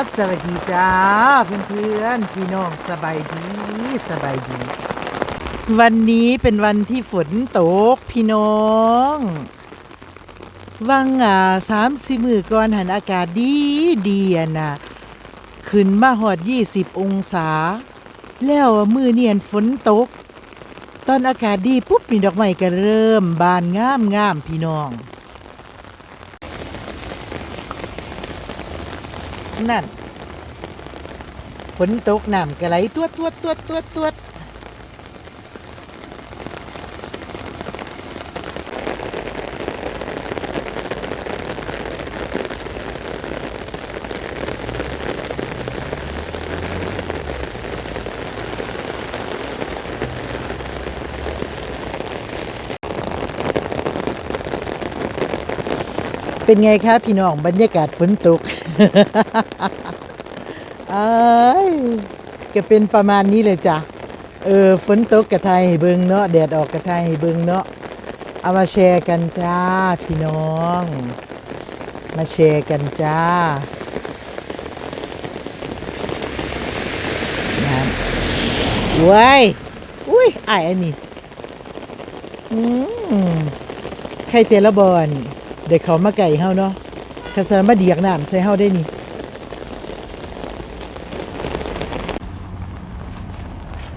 บสวัสดีจ้าเพื่อนๆพี่น้องสบายดีสบายดี วันนี้เป็นวันที่ฝนตกพี่น้องวังอ่าสามสี่มือก่อนหันอากาศดีดีอะนะขึ้นมาหอดยี่สิบองศา แล้วมือเนียนฝนตก ตอนอากาศดีปุ๊บมีดอกไม้ก็เริ่มบานงามงามพี่น้อง นั่น ฝนตกน้ำกระไหลตัวตัวตัวตัวตัวเป็นไงครับพี่น้องบรรยากาศฝนตก อ้ยก็เป็นประมาณนี้เลยจ้ะ เออฝนตกกระไทยเบิงเนาะแดดออกกระไทยเบิงเนาะเอามาแชร์กันจ้าพี่น้อง มาแชร์กันจ้าว้ายอุ้ยอายอันนี้อืมใครเตละบอลเด็กเขามาไก่เฮาเนาะ คาสานมาเดียกน้ำใส่เฮาได้นี่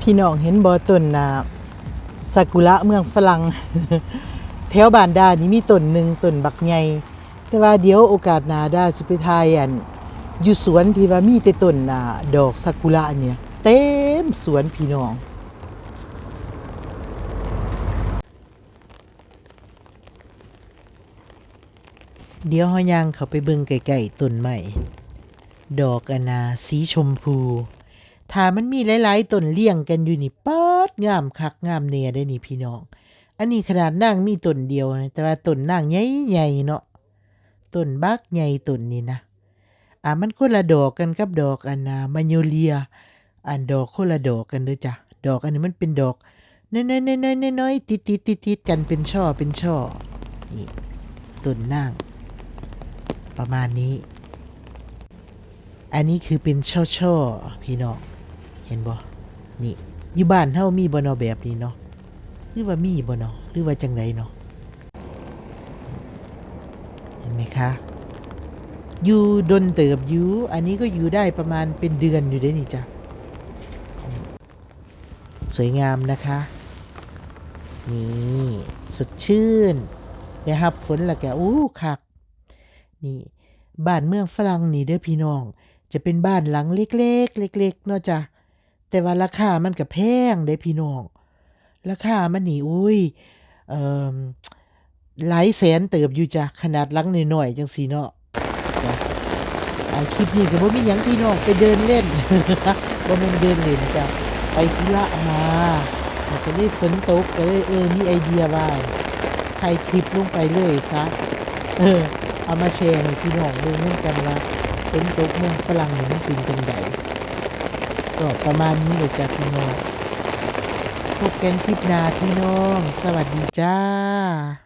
พี่น้องเห็นบอต้นนาซากุระเมืองฝรั่งแถวบ้านดานี่มีต้นหนึ่งต้นบักใหญ่แต่ว่าเดี๋ยวโอกาสหนาดาสิไปทายอันอยู่สวนที่ว่ามีแต่ต้นนาดอกซากุระเนี่ย เต็มสวนพี่น้อง เดี๋ยวเฮาย่างเขาไปเบิ่งไกลๆต้นใหม่ ดอกอนาสีชมพู ถ้ามันมีหลายๆต้นเลี้ยงกันอยู่นี่ปาดงามคักงามเนียได้นี่พี่น้อง อันนี้ขนาดนางมีต้นเดียวนะแต่ว่าต้นนางใหญ่ๆเนาะต้นบักใหญ่ต้นนี้นะอ่ามันคนละดอกกันกับดอกอันนามาโยเลีย อันดอกคนละดอกกันเด้อจ้ะดอกอันนี้มันเป็นดอกน้อยๆๆๆๆๆติดๆติดๆกันเป็นช่อเป็นช่อนี่ต้นนาง ประมาณนี้ อันนี้คือเป็นช่อช่อๆพี่น้องเห็นบ่นี่อยู่บ้านเฮามีบ่เนาะแบบนี้เนาะหรือว่ามีบ่เนาะหรือว่าจังไดเนาะเห็นไหมคะอยู่ดนเติบอยู่อันนี้ก็อยู่ได้ประมาณเป็นเดือนอยู่ได้นี่จ้ะสวยงามนะคะ นี่ สดชื่นนะครับฝนและแกอู้คัก นี่บ้านเมืองฝรั่งนี่เด้อพี่น้อง จะเป็นบ้านหลังเล็กๆเล็กๆเนาะจ้ะแต่ว่าราคามันก็แพงเด้พี่น้อง ราคามันนี่อุ้ยเอ่อหลายแสนเติบอยู่จ้ะขนาดหลังน้อยๆจังซี่เนาะอาคลิปนี้ก็บ่มีหยังพี่น้องไปเดินเล่นบ่แม่นเดินเล่นจ้ะไปธุระมาแล้วก็ได้ฝนตกก็เลยเออมีไอเดียว่าถ่ายคลิปลงไปเลยซะเออ เอามาแชร์ให้พี่น้องดูเหมือนกันว่าฝนตกเมืองฝรั่งนี่มันเป็นจังไดก็ประมาณนี้เลยจ้ะพี่น้องพบกันคลิปหน้าพี่น้อง สวัสดีจ้า